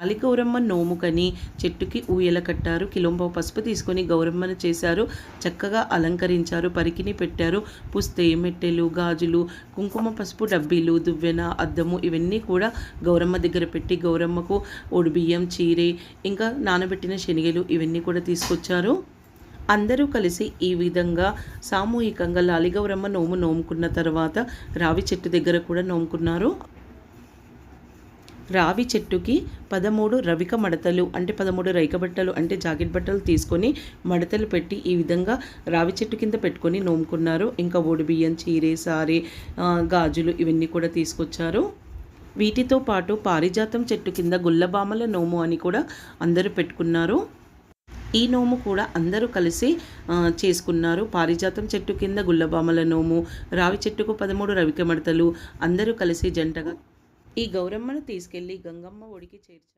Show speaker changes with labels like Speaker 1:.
Speaker 1: కాలి గౌరమ్మ నోముకని చెట్టుకి ఊయల కట్టారు. కిలోంబో పసుపు తీసుకొని గౌరమ్మను చేశారు. చక్కగా అలంకరించారు. పరికిని పెట్టారు. పుస్తే మెట్టెలు గాజులు కుంకుమ పసుపు డబ్బీలు దువ్వెన అద్దము ఇవన్నీ కూడా గౌరమ్మ దగ్గర పెట్టి గౌరమ్మకు ఒడిబియ్యం చీరే ఇంకా నానబెట్టిన శనగలు ఇవన్నీ కూడా తీసుకొచ్చారు. అందరూ కలిసి ఈ విధంగా సామూహికంగా లాలిగౌరమ్మ నోము నోముకున్న తర్వాత రావి చెట్టు దగ్గర కూడా నోముకున్నారు. రావి చెట్టుకి పదమూడు రవిక మడతలు అంటే పదమూడు రైక బట్టలు అంటే జాకెట్ బట్టలు తీసుకొని మడతలు పెట్టి ఈ విధంగా రావి చెట్టు కింద పెట్టుకొని నోముకున్నారు. ఇంకా బియ్యం చీరే సారే గాజులు ఇవన్నీ కూడా తీసుకొచ్చారు. వీటితో పాటు పారిజాతం చెట్టు కింద గుల్లబామల నోము అని కూడా అందరూ పెట్టుకున్నారు. ఈ నోము కూడా అందరూ కలిసి చేసుకున్నారు. పారిజాతం చెట్టు కింద గుల్లబామల నోము రావి చెట్టుకు పదమూడు రవిక మడతలు అందరూ కలిసి జంటగా ఈ గౌరమ్మను తీసుకెళ్ళి గంగమ్మ ఒడికి చేర్చారు.